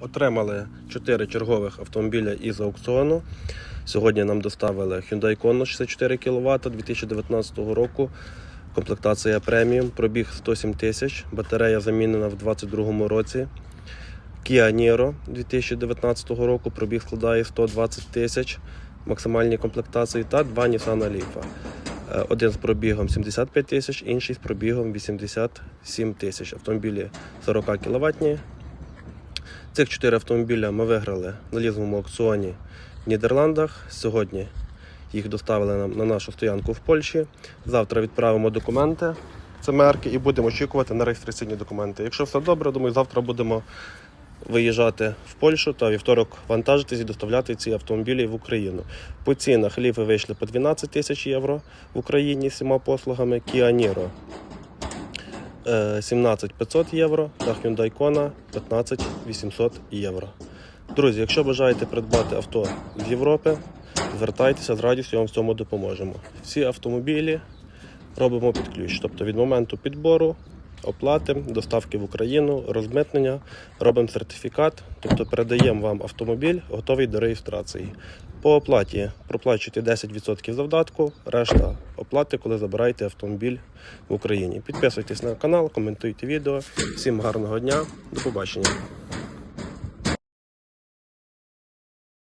Отримали 4 чергових автомобіля із аукціону. Сьогодні нам доставили Hyundai Kona 64 кВт 2019 року. Комплектація преміум, пробіг 107 тисяч, батарея замінена в 2022 році. Kia Niro 2019 року, пробіг складає 120 тисяч максимальній комплектації та два Nissan Leaf. Е, Один з пробігом 75 тисяч, інший з пробігом 87 тисяч. Автомобілі 40 кВт. Цих чотири автомобіля ми виграли на лізовому аукціоні в Нідерландах. Сьогодні їх доставили нам на нашу стоянку в Польщі. Завтра відправимо документи. Це мерки і будемо очікувати на реєстраційні документи. Якщо все добре, думаю, завтра будемо виїжджати в Польщу та вівторок вантажитись і доставляти ці автомобілі в Україну. По цінах ліфи вийшли по 12 тисяч євро в Україні з всіма послугами. Niro е, 17 500 євро та Hyundai Kona 15 800 євро. Друзі, якщо бажаєте придбати авто з Європи, звертайтеся з радістю вам в цьому допоможемо. Всі автомобілі робимо під ключ, тобто від моменту підбору, оплати, доставки в Україну, розмитнення, робимо сертифікат, тобто передаємо вам автомобіль, готовий до реєстрації. По оплаті проплачуйте 10% завдатку, решта оплати, коли забираєте автомобіль в Україні. Підписуйтесь на канал, коментуйте відео. Всім гарного дня, до побачення.